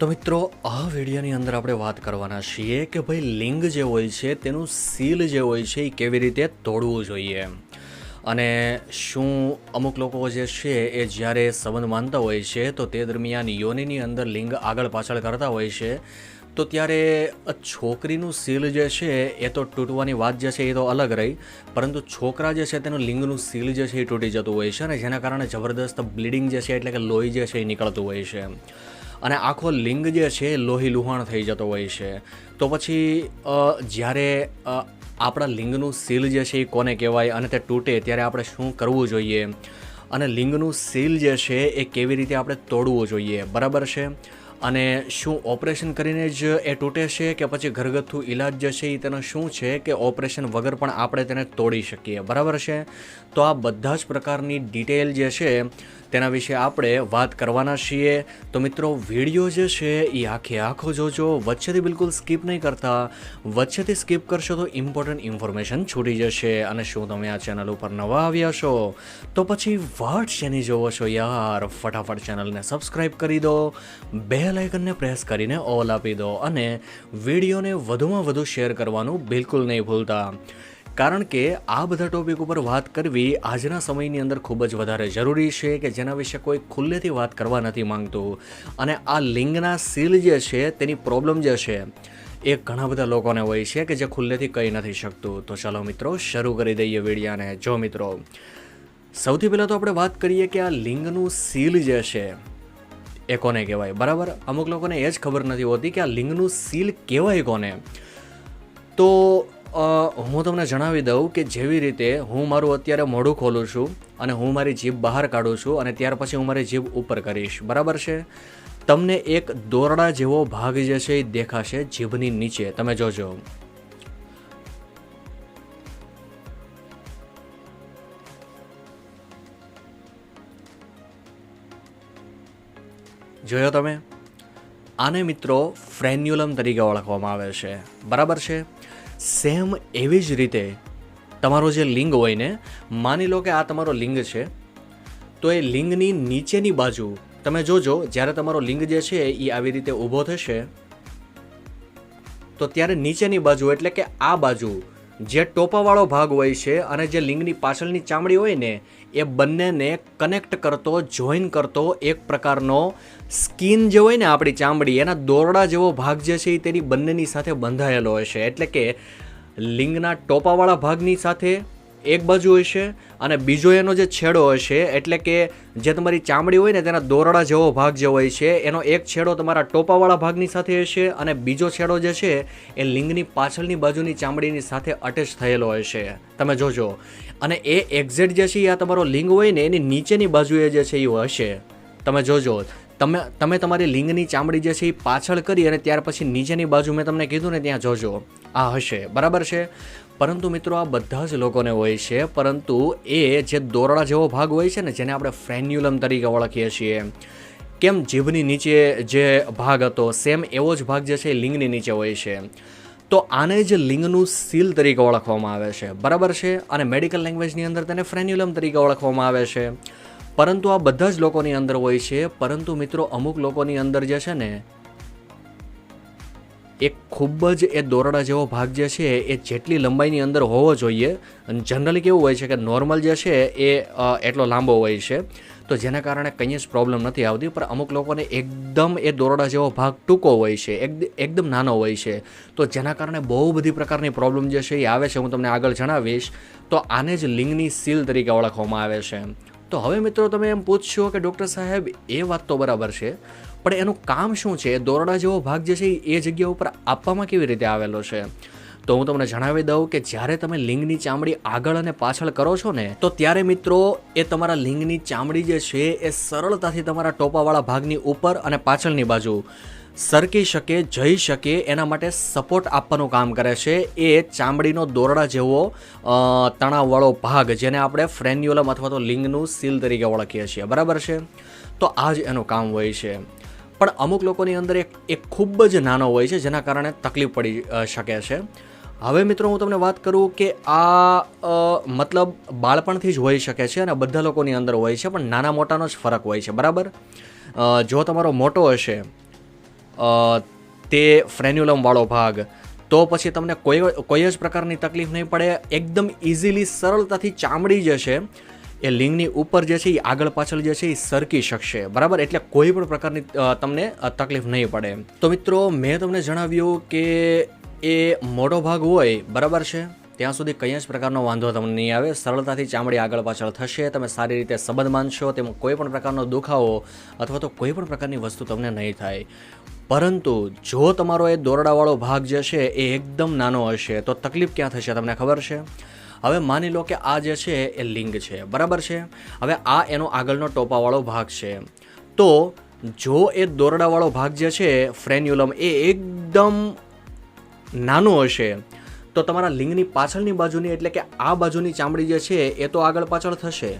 તો મિત્રો, આ વિડીયોની અંદર આપણે વાત કરવાના છીએ કે ભાઈ લિંગ જે હોય છે, તેનું સીલ જે હોય છે એ કેવી રીતે તોડવું જોઈએ? અને શું અમુક લોકો જે છે, એ જ્યારે સંબંધ માનતા હોય છે, તો તે દરમિયાન યોનિની અંદર લિંગ આગળ પાછળ કરતા હોય છે. તો ત્યારે છોકરીનું સીલ જે છે, એ તો તૂટવાની વાત જે છે, એ તો અલગ રહી. પરંતુ છોકરા જે છે, તેનું લિંગનું સીલ જે છે, એ તૂટી જતું હોય છે અને જેના કારણે જબરદસ્ત બ્લીડિંગ જે છે, એટલે કે લોહી જે છે, એ નીકળતું હોય છે. અને આખો લિંગ જે છે, લોહી લુહાણ થઈ જતો હોય છે. તો પછી જ્યારે આપણા લિંગનું સીલ જે છે એ કોને કહેવાય અને તે તૂટે, ત્યારે આપણે શું કરવું જોઈએ? અને લિંગનું સીલ જે છે એ કેવી રીતે આપણે તોડવું જોઈએ? બરાબર છે? અને શું ઓપરેશન કરીને જ એ તૂટે છે કે પછી ઘરગથ્થુ ઇલાજ જે છે એ તેનો શું છે કે ઓપરેશન વગર પણ આપણે તેને તોડી શકીએ? બરાબર છે? તો આ બધા જ પ્રકારની ડિટેલ જે છે તેના વિશે આપણે વાત કરવાના છીએ. તો મિત્રો, વીડિયો જે છે એ આખે આખો જોજો. વચ્ચેથી બિલકુલ સ્કીપ નહીં કરતા. વચ્ચેથી સ્કીપ કરશો તો ઇમ્પોર્ટન્ટ ઇન્ફોર્મેશન છૂટી જશે અને શું તમે આ ચેનલ ઉપર નવા આવ્યા છો? તો પછી વાટ શેની જોવો છો યાર? ફટાફટ ચેનલને સબસ્ક્રાઈબ કરી દો. બે લાઇકનને પ્રેસ કરીને ઓલ આપી દો અને વિડીયોને વધુમાં વધુ શેર કરવાનું બિલકુલ નહીં ભૂલતા. કારણ કે આ બધા ટોપિક ઉપર વાત કરવી આજના સમયની અંદર ખૂબ જ વધારે જરૂરી છે કે જેના વિશે કોઈ ખુલ્લેથી વાત કરવા નથી માંગતું. અને આ લિંગના સીલ જે છે, તેની પ્રોબ્લેમ જે છે, એ ઘણા બધા લોકોને હોય છે કે જે ખુલ્લેથી કહી નથી શકતું. તો ચાલો મિત્રો, શરૂ કરી દઈએ વિડીયાને. જો મિત્રો, સૌથી પહેલાં તો આપણે વાત કરીએ કે આ લિંગનું સીલ જે છે એ કોને કહેવાય? બરાબર? અમુક લોકોને એ જ ખબર નથી હોતી કે આ લિંગનું સીલ કહેવાય કોને? તો હું તમને જણાવી દઉં કે જેવી રીતે હું મારું અત્યારે મોઢું ખોલું છું અને હું મારી જીભ બહાર કાઢું છું અને ત્યાર પછી હું મારી જીભ ઉપર કરીશ. બરાબર છે? તમને એક દોરડા જેવો ભાગ જે છે એ દેખાશે જીભની નીચે. તમે જોજો. જોયો તમે? આને મિત્રો ફ્રેન્યુલમ તરીકે ઓળખવામાં આવે છે. બરાબર છે? સેમ એવી જ રીતે તમારો જે લિંગ હોય ને, માની લો કે આ તમારો લિંગ છે, તો એ લિંગની નીચેની બાજુ તમે જોજો, જ્યારે તમારો લિંગ જે છે એ આવી રીતે ઊભો થશે, તો ત્યારે નીચેની બાજુ એટલે કે આ બાજુ જે ટોપાવાળો ભાગ હોય છે અને જે લિંગની પાછળની ચામડી હોય ને, એ બંનેને કનેક્ટ કરતો જોઈન કરતો એક પ્રકારનો સ્કિન જે હોય ને આપણી ચામડી, એના દોરડા જેવો ભાગ જે છે એ તેની બંનેની સાથે બંધાયેલો હોય છે. એટલે કે લિંગના ટોપાવાળા ભાગની સાથે એક બાજુ હશે અને બીજો એનો જે છેડો હશે એટલે કે જે તમારી ચામડી હોય ને, તેના દોરડા જેવો ભાગ જે હોય છે, એનો એક છેડો તમારા ટોપાવાળા ભાગની સાથે હશે અને બીજો છેડો જે છે, એ લિંગની પાછળની બાજુની ચામડીની સાથે અટેચ થયેલો હશે તમે જોજો. અને એ એક્ઝેક્ટ જે છે, એ આ તમારો લિંગ હોય ને, એની નીચેની બાજુએ જે છે, એ હશે. તમે જોજો. તમે તમે તમારી લિંગની ચામડી જે છે, એ પાછળ કરી અને ત્યાર પછી નીચેની બાજુ મેં તમને કીધું ને, ત્યાં જોજો. આ હશે. બરાબર છે? પરંતુ મિત્રો આ બધા જ લોકોને હોય છે, પરંતુ એ જે દોરડા જેવો ભાગ હોય છે ને, જેને આપણે ફ્રેન્યુલમ તરીકે ઓળખીએ છીએ. કેમ જીભની નીચે જે ભાગ હતો, સેમ એવો જ ભાગ જે છે એ લિંગની નીચે હોય છે. તો આને જ લિંગનું સીલ તરીકે ઓળખવામાં આવે છે. બરાબર છે? અને મેડિકલ લેંગ્વેજની અંદર તેને ફ્રેન્યુલમ તરીકે ઓળખવામાં આવે છે. પરંતુ આ બધા જ લોકોની અંદર હોય છે, પરંતુ મિત્રો અમુક લોકોની અંદર જે છે ને એ ખૂબ જ એ દોરડા જેવો ભાગ જે છે, એ જેટલી લંબાઈની અંદર હોવો જોઈએ અને જનરલી કેવું હોય છે કે નોર્મલ જે છે, એ એટલો લાંબો હોય છે. તો જેના કારણે કંઈ જ પ્રોબ્લેમ નથી આવતી, પણ અમુક લોકોને એકદમ એ દોરડા જેવો ભાગ ટૂંકો હોય છે એકદ- એકદમ નાનો હોય છે. તો જેના કારણે બહુ બધી પ્રકારની પ્રોબ્લેમ જે છે એ આવે છે, હું તમને આગળ જણાવીશ. તો આને જ લિંગની સીલ તરીકે ઓળખવામાં આવે છે. તો હવે મિત્રો તમે એમ પૂછશો કે ડૉક્ટર સાહેબ, એ વાત તો બરાબર છે પણ એનું કામ શું છે? દોરડા જેવો ભાગ જે છે એ જગ્યા ઉપર આપવામાં કેવી રીતે આવેલો છે? તો હું તમને જણાવી દઉં કે જ્યારે તમે લિંગની ચામડી આગળ અને પાછળ કરો છો ને, તો ત્યારે મિત્રો એ તમારા લિંગની ચામડી જે છે એ સરળતાથી તમારા ટોપાવાળા ભાગની ઉપર અને પાછળની બાજુ સરકી શકે, જઈ શકે, એના માટે સપોર્ટ આપવાનું કામ કરે છે. એ ચામડીનો દોરડા જેવો તણાવવાળો ભાગ જેને આપણે ફ્રેન્યુલમ અથવા તો લિંગનું સીલ તરીકે ઓળખીએ છીએ. બરાબર છે? તો આ જ એનું કામ હોય છે. પણ અમુક લોકોની અંદર એક એક ખૂબ જ નાનો હોય છે, જેના કારણે તકલીફ પડી શકે છે. હવે મિત્રો હું તમને વાત કરું કે આ મતલબ બાળપણથી જ હોઈ શકે છે અને બધા લોકોની અંદર હોય છે, પણ નાના મોટાનો જ ફરક હોય છે, બરાબર? જો તમારો મોટો હશે તે ફ્રેન્યુલમવાળો ભાગ, તો પછી તમને કોઈ કોઈ જ પ્રકારની તકલીફ નહીં પડે, એકદમ ઇઝીલી સરળતાથી ચામડી જશે એ લિંગની ઉપર જે છે એ આગળ પાછળ જે છે એ સરકી શકશે. બરાબર? એટલે કોઈ પણ પ્રકારની તમને તકલીફ નહીં પડે તો મિત્રો, મેં તમને જણાવ્યું કે એ મોટો ભાગ હોય, બરાબર છે? ત્યાં સુધી કંઈ જ પ્રકારનો વાંધો તમને નહીં આવે. સરળતાથી ચામડી આગળ પાછળ થશે, તમે સારી રીતે સંબંધ માનશો, તેમાં કોઈ પણ પ્રકારનો દુખાવો અથવા તો કોઈ પણ પ્રકારની વસ્તુ તમને નહીં થાય. પરંતુ જો તમારો એ દોરડાવાળો ભાગ જે છે એ એકદમ નાનો હશે, તો તકલીફ ક્યાં થશે, તમને ખબર છે? હવે માની લો કે આ જે છે એ લિંગ છે, બરાબર છે? હવે આ એનો આગળનો ટોપાવાળો ભાગ છે. તો જો એ દોરડાવાળો ભાગ જે છે, ફ્રેન્યુલમ એ એકદમ નાનું હશે, તો તમારા લિંગની પાછળની બાજુની એટલે કે આ બાજુની ચામડી જે છે, એ તો આગળ પાછળ થશે.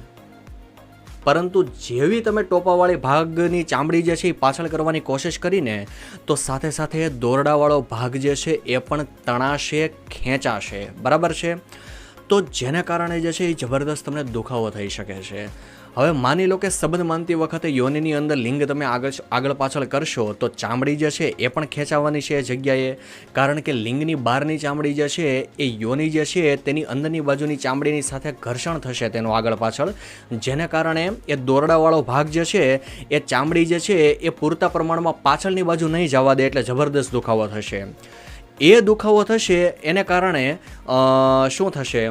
પરંતુ જેવી તમે ટોપાવાળી ભાગની ચામડી જે છે એ પાછળ કરવાની કોશિશ કરીને, તો સાથે સાથે દોરડાવાળો ભાગ જે છે એ પણ તણાશે, ખેંચાશે. બરાબર છે? તો જેને કારણે જે છે એ જબરદસ્ત તમને દુખાવો થઈ શકે છે. હવે માની લો કે સંબંધ માનતી વખતે યોનિની અંદર લિંગ તમે આગળ આગળ પાછળ કરશો, તો ચામડી જે છે એ પણ ખેંચાવાની છે એ જગ્યાએ. કારણ કે લિંગની બહારની ચામડી જે છે એ યોની જે છે તેની અંદરની બાજુની ચામડીની સાથે ઘર્ષણ થશે તેનું આગળ પાછળ. જેને કારણે એ દોરડાવાળો ભાગ જે છે એ ચામડી જે છે એ પૂરતા પ્રમાણમાં પાછળની બાજુ નહીં જવા દે એટલે જબરદસ્ત દુખાવો થશે. એ દુખાવો થશે, એને કારણે શું થશે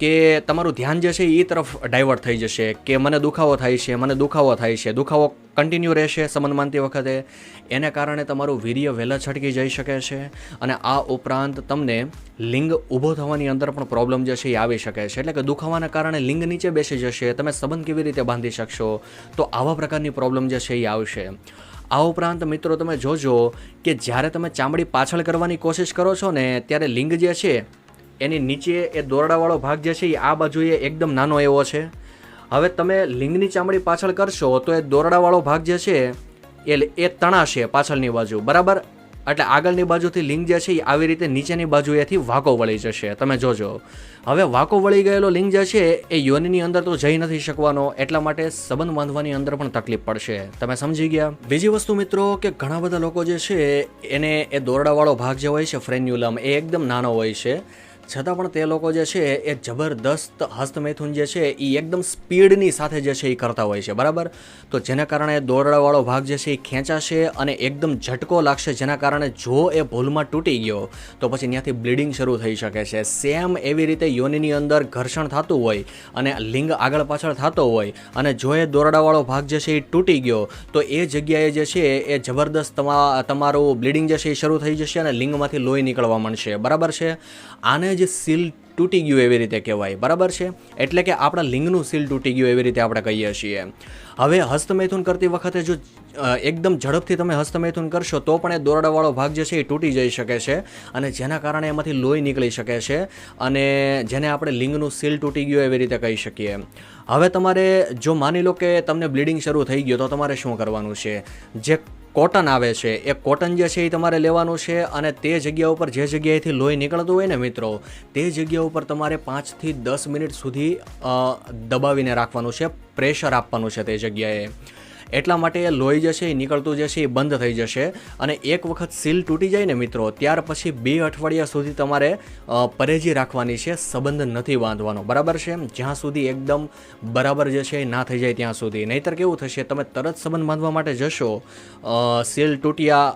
કે તમારું ધ્યાન જે છે એ તરફ ડાયવર્ટ થઈ જશે કે મને દુખાવો થાય છે, મને દુખાવો થાય છે. દુખાવો કન્ટિન્યુ રહેશે સંબંધ માનતી વખતે. એને કારણે તમારું વીર્ય વહેલા છટકી જઈ શકે છે અને આ ઉપરાંત તમને લિંગ ઊભો થવાની અંદર પણ પ્રોબ્લેમ જે છે એ આવી શકે છે. એટલે કે દુખાવાના કારણે લિંગ નીચે બેસી જશે. તમે સંબંધ કેવી રીતે બાંધી શકશો? તો આવા પ્રકારની પ્રોબ્લેમ જે છે એ આવશે. આ ઉપરાંત મિત્રો તમે જોજો કે જ્યારે તમે ચામડી પાછળ કરવાની કોશિશ કરો છો ને, ત્યારે લિંગ જે છે, એની નીચે એ દોરડાવાળો ભાગ જે છે, એ આ બાજુએ એકદમ નાનો એવો છે. હવે તમે લિંગની ચામડી પાછળ કરશો તો એ દોરડાવાળો ભાગ જે છે, એ એ તણાશે પાછળની બાજુ. બરાબર? એટલે આગળની બાજુથી લિંગ જે છે એ આવી રીતે નીચેની બાજુએથી વાંકો વળી જશે. તમે જોજો. હવે વાંકો વળી ગયેલો લિંગ જે છે એ યોનિની અંદર તો જઈ નથી શકવાનો, એટલા માટે સંબંધ બાંધવાની અંદર પણ તકલીફ પડશે. તમે સમજી ગયા? બીજી વસ્તુ મિત્રો કે ઘણા બધા લોકો જે છે એને એ દોરડાવાળો ભાગ જે હોય છે, ફ્રેન્યુલમ, એ એકદમ નાનો હોય છે. છતાં પણ તે લોકો જે છે, એ જબરદસ્ત હસ્તમૈથુન જે છે એ એકદમ સ્પીડની સાથે જે છે એ કરતા હોય છે. બરાબર? તો જેના કારણે દોરડાવાળો ભાગ જે છે એ ખેંચાશે અને એકદમ ઝટકો લાગશે. જેના કારણે જો એ ભૂલમાં તૂટી ગયો, તો પછી ત્યાંથી બ્લીડિંગ શરૂ થઈ શકે છે. સેમ એવી રીતે યોનિની અંદર ઘર્ષણ થતું હોય અને લિંગ આગળ પાછળ થતો હોય અને જો એ દોરડાવાળો ભાગ જે છે એ તૂટી ગયો, તો એ જગ્યાએ જે છે, એ જબરદસ્ત તમારું બ્લીડિંગ જે છે એ શરૂ થઈ જશે અને લિંગમાંથી લોહી નીકળવા માંડશે. બરાબર છે? આને જ સીલ તૂટી ગયું એવી રીતે કહેવાય. બરાબર છે? એટલે કે આપણા લિંગનું સીલ તૂટી ગયું એવી રીતે આપણે કહીએ છીએ. હવે હસ્તમૈથુન કરતી વખતે જો એકદમ ઝડપથી તમે હસ્તમૈથુન કરશો, તો પણ એ દોરડાવાળો ભાગ જે છે એ તૂટી જઈ શકે છે અને જેના કારણે એમાંથી લોહી નીકળી શકે છે અને જેને આપણે લિંગનું સીલ તૂટી ગયું એવી રીતે કહી શકીએ. હવે તમારે, જો માની લો કે તમને બ્લીડિંગ શરૂ થઈ ગયો, તો તમારે શું કરવાનું છે? જે કોટન આવે છે. એ કોટન જે છે એ તમારે લેવાનું છે અને તે જગ્યા ઉપર જે જગ્યાએથી લોહી નીકળતું હોય ને મિત્રો, તે જગ્યા ઉપર તમારે પાંચથી દસ મિનિટ સુધી દબાવીને રાખવાનું છે, પ્રેશર આપવાનું છે તે જગ્યાએ. એટલા માટે એ લોહી જે છે, એ નીકળતું જે છે, એ બંધ થઈ જશે. અને એક વખત સીલ તૂટી જાય ને મિત્રો, ત્યાર પછી બે અઠવાડિયા સુધી તમારે પરેજી રાખવાની છે, સંબંધ નથી બાંધવાનો. બરાબર છે જ્યાં સુધી એકદમ બરાબર જે છે એ ના થઈ જાય ત્યાં સુધી. નહીતર કેવું થશે, તમે તરત સંબંધ બાંધવા માટે જશો સીલ તૂટ્યા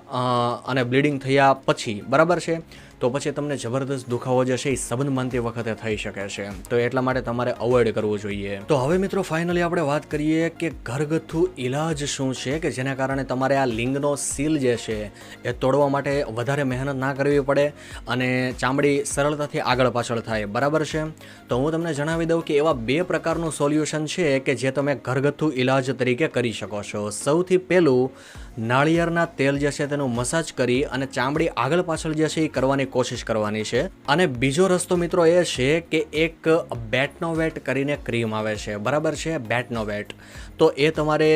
અને બ્લીડિંગ થયા પછી. બરાબર છે? તો પછી તમને જબરદસ્ત દુખાવો જે છે એ સંબંધ બાંધતી વખતે થઈ શકે છે. તો એટલા માટે તમારે અવોઇડ કરવું જોઈએ. તો હવે મિત્રો ફાઇનલી આપણે વાત કરીએ કે ઘરગથ્થુ ઇલાજ શું છે કે જેના કારણે તમારે આ લિંગનો સીલ જે છે એ તોડવા માટે વધારે મહેનત ના કરવી પડે અને ચામડી સરળતાથી આગળ પાછળ થાય. બરાબર છે? તો હું તમને જણાવી દઉં કે એવા બે પ્રકારનું સોલ્યુશન છે કે જે તમે ઘરગથ્થુ ઇલાજ તરીકે કરી શકો છો. સૌથી પહેલું નાળિયેરના તેલ જે છે તેનું મસાજ કરી અને ચામડી આગળ પાછળ જે છે એ કરવાની કોશિશ કરવાની છે. અને બીજો રસ્તો મિત્રો એ છે કે એક બેટનો વેટ કરીને ક્રીમ આવે છે. બરાબર છે? બેટનો વેટ. તો એ તમારે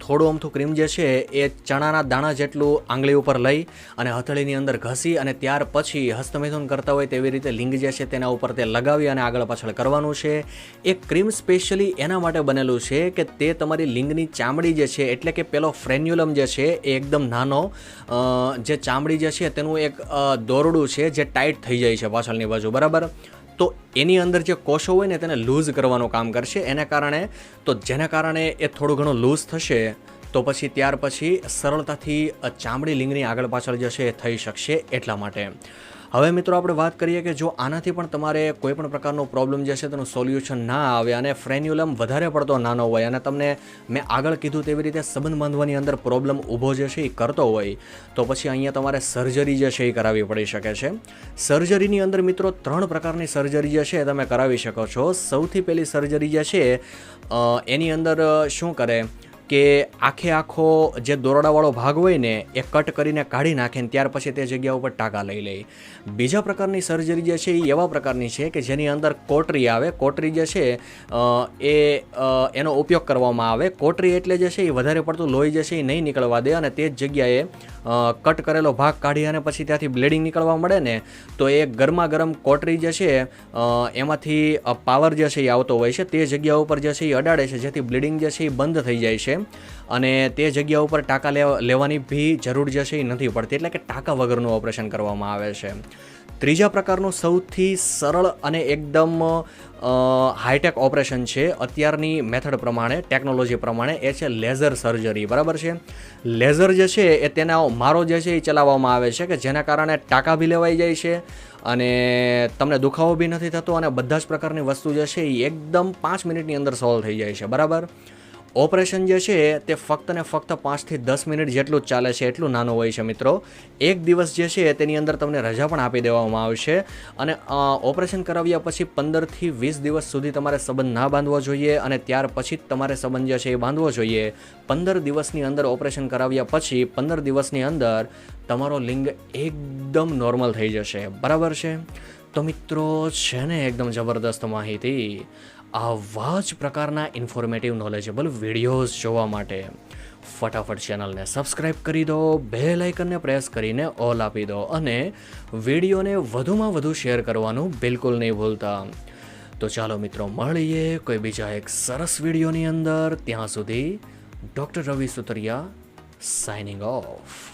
થોડું અમથું ક્રીમ જે છે એ ચણાના દાણા જેટલું આંગળી ઉપર લઈ અને હથેળીની અંદર ઘસી અને ત્યાર પછી હસ્તમૈથુન કરતા હોય તેવી રીતે લિંગ જે છે તેના ઉપર તે લગાવી અને આગળ પાછળ કરવાનું છે. એ ક્રીમ સ્પેશિયલી એના માટે બનેલું છે કે તે તમારી લિંગની ચામડી જે છે, એટલે કે પેલો ફ્રેન્યુલમ જે છે છે, એ એકદમ નાનો. જે ચામડી જે છે તેનું એક દોરડું છે જે ટાઈટ થઈ જાય છે પાછળની બાજુ, બરાબર? તો એની અંદર જે કોષો હોય ને તેને લૂઝ કરવાનું કામ કરશે. એને કારણે, તો જેના કારણે એ થોડું ઘણું લૂઝ થશે, તો પછી ત્યાર પછી સરળતાથી ચામડી લિંગની આગળ પાછળ જે છે એ થઈ શકશે એટલા માટે. હવે મિત્રો આપણે વાત કરીએ કે જો આનાથી પણ તમારે કોઈ પણ પ્રકારનો પ્રોબ્લેમ જે છે તેનું સોલ્યુશન ના આવે અને ફ્રેન્યુલમ વધારે પડતો નાનો હોય અને તમને મેં આગળ કીધું તેવી રીતે સંબંધ બાંધવાની અંદર પ્રોબ્લેમ ઊભો જે છે એ કરતો હોય, તો પછી અહીંયા તમારે સર્જરી જે છે એ કરાવવી પડી શકે છે. સર્જરીની અંદર મિત્રો ત્રણ પ્રકારની સર્જરી જે છે તમે કરાવી શકો છો. સૌથી પહેલી સર્જરી જે છે એની અંદર શું કરે? કે આખે આખો જે દોરડાવાળો ભાગ હોય ને, એ કટ કરીને કાઢી નાખે ને ત્યાર પછી તે જગ્યા ઉપર ટાંકા લઈ લે. બીજા પ્રકારની સર્જરી જે છે એ એવા પ્રકારની છે કે જેની અંદર કોટરી આવે. કોટરી જે છે એ એનો ઉપયોગ કરવામાં આવે. કોટરી એટલે જે છે એ વધારે પડતું લોહી જે છે એ નહીં નીકળવા દે અને તે જ જગ્યાએ કટ કરેલો ભાગ કાઢી અને પછી ત્યાંથી બ્લીડિંગ નીકળવા મળે ને, તો એ ગરમા ગરમ કોટરી જે છે એમાંથી પાવર જે છે એ આવતો હોય છે, તે જગ્યા ઉપર જે છે એ અડાડે છે, જેથી બ્લીડિંગ જે છે એ બંધ થઈ જાય છે અને તે જગ્યા ઉપર ટાંકા લેવા, લેવાની બી જરૂર જે છે એ નથી પડતી, એટલે કે ટાંકા વગરનું ઓપરેશન કરવામાં આવે છે. ત્રીજા પ્રકારનું સૌથી સરળ અને એકદમ હાઈટેક ઓપરેશન છે. અત્યારની મેથડ પ્રમાણે ટેકનોલોજી પ્રમાણે એ છે લેઝર સર્જરી બરાબર છે? લેઝર જે છે એ તેના મારો જે છે એ ચલાવવામાં આવે છે કે જેના કારણે ટાંકા બી લેવાઈ જાય છે અને તમને દુખાવો બી નથી થતો અને બધા જ પ્રકારની વસ્તુ જે છે એ એકદમ પાંચ મિનિટની અંદર સોલ્વ થઈ જાય છે. બરાબર? ઓપરેશન જે છે તે ફક્ત ને ફક્ત પાંચથી દસ મિનિટ જેટલું જ ચાલે છે, એટલું નાનું હોય છે મિત્રો. એક દિવસ જે છે તેની અંદર તમને રજા પણ આપી દેવામાં આવશે અને ઓપરેશન કરાવ્યા પછી પંદરથી વીસ દિવસ સુધી તમારે સંબંધ ના બાંધવો જોઈએ અને ત્યાર પછી જ તમારે સંબંધ જે છે એ બાંધવો જોઈએ. પંદર દિવસની અંદર ઓપરેશન કરાવ્યા પછી પંદર દિવસની અંદર તમારો લિંગ એકદમ નોર્મલ થઈ જશે. બરાબર છે? તો મિત્રો, છે ને એકદમ જબરદસ્ત માહિતી. આવા જ પ્રકારના ઇન્ફોર્મેટિવ નોલેજેબલ વિડીયોઝ જોવા માટે ફટાફટ ચેનલને સબસ્ક્રાઇબ કરી દો બે લાઇકનને પ્રેસ કરીને ઓલ આપી દો અને વિડીયોને વધુમાં વધુ શેર કરવાનું બિલકુલ નહીં ભૂલતા. તો ચાલો મિત્રો, મળીએ કોઈ બીજા એક સરસ વિડીયોની અંદર. ત્યાં સુધી doctor Ravi Sutariya signing off